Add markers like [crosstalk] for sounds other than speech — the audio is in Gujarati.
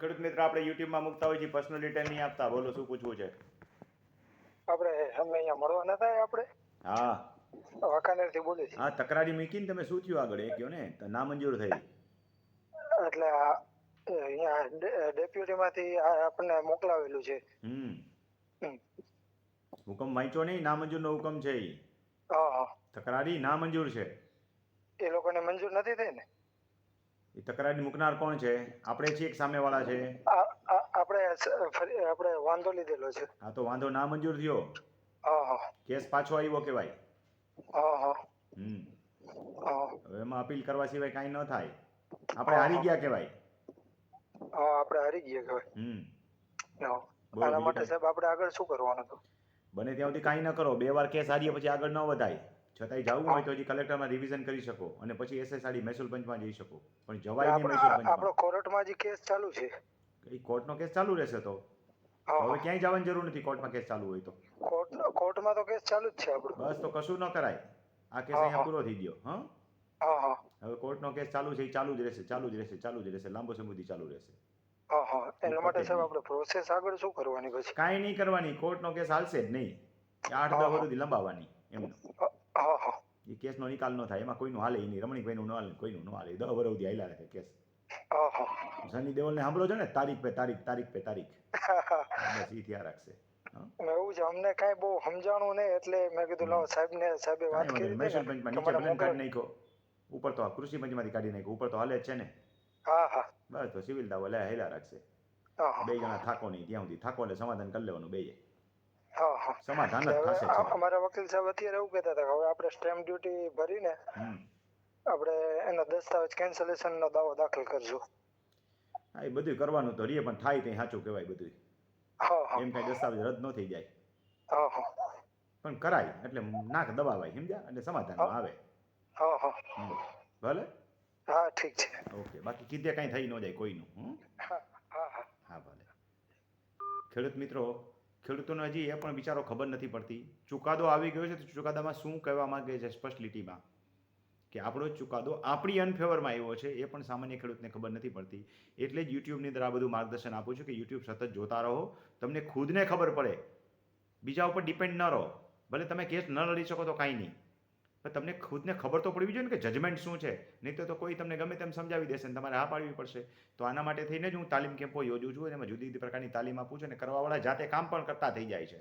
ખેડૂત મિત્ર આપણે યુટ્યુબમાં મૂકતા હોય છે પર્સનલ ડિટેલ નહીં આપતા. બોલો શું પૂછવું છે? આપણે અમે અહીંયા મળવા ન થાય આપણે. હા. વાંકાનેરથી બોલી છે હા તકરારી મૂકીને તમે શું થયું આગળ? એ કયો ને તો નામંજૂર થઈ. એટલે અહીંયા ડે- ડેપ્યુટીમાંથી આપણને મોકલાવેલું છે. હમ. હુકમ વાંચ્યો નહીં? નામંજૂરનો હુકમ છે તકરારી ના તકરારી નામંજૂર છે. એ લોકોને મંજૂર નથી થઈ ને? એ તકરારી મૂકનાર કોણ છે? આપણે છીએ એક સામેવાળા છે? આપણે આપણે વાંધો લીધેલો છે. હા તો વાંધો નામંજૂર થયો? હા હા. કેસ પાછો આવ્યો હમ. હવે એમાં અપીલ કરવા સિવાય કાંઈ ન થાય. આપણે હારી ગયા કેવાય હા આપણે હારી ગયા કહેવાય. હમ. આના માટે સાહેબ આપણે આગળ શું કરવાનું હતું? બને ત્યાં સુધી કાંઈ ન કરો. બે વાર કેસ હારીએ પછી આગળ ન વધાય. છતાંય જવું હોય તો હજી કલેક્ટરમાં રિવિઝન કરી શકો અને પછી એસએસઆરડી મહેસૂલ પંચમાં જઈ શકો. પણ જવાય નહીં મહેસૂલ પંચમાં. આપણો કોર્ટમાં જે કેસ ચાલુ છે. એ કોર્ટનો કેસ ચાલુ રહેશે તો? હવે ક્યાંય જવાની જરૂર નથી કોર્ટમાં કેસ ચાલુ હોય તો. કોર્ટનો કોર્ટમાં તો કેસ ચાલુ જ છે આપણો. બસ તો કશું ન કરાય. આ કેસ અહીંયા પૂરો થઈ ગયો હા? હવે કોર્ટનો કેસ ચાલુ છે એ ચાલુ જ રહેશે ચાલુ જ રહેશે ચાલુ જ રહેશે લાંબો સમય સુધી ચાલુ રહેશે. એના માટે સાહેબ આપણે પ્રોસેસ આગળ શું કરવાની પછી? કાંઈ નહીં કરવાની કોર્ટનો કેસ હાલશે જ નહીં. આઠ દસ સુધી લંબાવવાની એમનો. હા એ કેસનો નિકાલ ન થાય એમાં કોઈનું હાલે નહીં રમણીકભાઈનું ન હાલે કોઈનું ન હાલે દસ વર્ષ સુધી હાલ્યા રાખે કેસ. સની દેઓલને સાંભળો છો ને તારીખ પે તારીખ તારીખ પે તારીખ. [laughs] બસ ઈ થયા રાખશે એવું છે અમને કાંઈ બહુ સમજાણું નહીં એટલે મેં કીધું લાવો સાહેબ ને સાહેબે વાત કરી મહેસૂલ પંચમાં નીચે તમારે કાઢી. નાખ્યો. ઉપર તો આ કૃષિ પંચમાંથી કાઢી નાખ્યો ઉપર તો હાલે જ છે ને. હા હા. બસ તો સિવિલ દાવો લે હેલા રાખશે. બે જણા થાકો નહીં ત્યાં સુધી થાકો એટલે સમાધાન કરી લેવાનું બે હા સમાધાન જ થશે અમારા વકીલ સાહેબ અત્યારે એવું કહેતા હતા કે હવે આપણે સ્ટેમ્પ ડ્યુટી ભરીને. આપણે એનો દસ્તાવેજ કેન્સલેશન નો દાવો દાખલ કરજો હા એ બધું કરવાનું તો રીએ પણ થાય તે સાચું કહેવાય બધું હા હા. એમ કાંઈ દસ્તાવેજ રદ ન થઈ જાય. હા હા. પણ કરાય એટલે નાક દબાવાય સમજ્યા? એટલે સમાધાનમાં આવે. હા હા. ભલે? હા ઠીક છે. ઓકે બાકી કીધે કાંઈ થઈ ન જાય કોઈનું હમ? હા હા હા. હા ભલે. ખેડૂત મિત્રો ખેડૂતોને હજી એ પણ બિચારો ખબર નથી પડતી. ચુકાદો આવી ગયો છે તો ચુકાદામાં શું કહેવા માંગે છે સ્પષ્ટ કે આપણો ચુકાદો આપણી અનફેવરમાં આવ્યો છે એ પણ સામાન્ય ખેડૂતને ખબર નથી પડતી. એટલે જ યુટ્યુબની અંદર આ બધું માર્ગદર્શન આપું છું કે યુટ્યુબ સતત જોતા રહો. તમને ખુદને ખબર પડે. બીજા ઉપર ડિપેન્ડ ન રહો. ભલે તમે કેસ ન લડી શકો તો કાંઈ નહીં. તમને ખુદને ખબર તો પડવી જોઈએ ને કે જજમેન્ટ શું છે. નહીં તો તો કોઈ તમને ગમે તેમ સમજાવી દેશે ને તમારે હા પાડવી પડશે. તો આના માટે થઈને જ હું તાલીમ કેમ્પો યોજું છું અને એમાં જુદી જુદી પ્રકારની તાલીમ આપું છું અને કરવાવાળા જાતે કામ પણ કરતા થઈ જાય છે.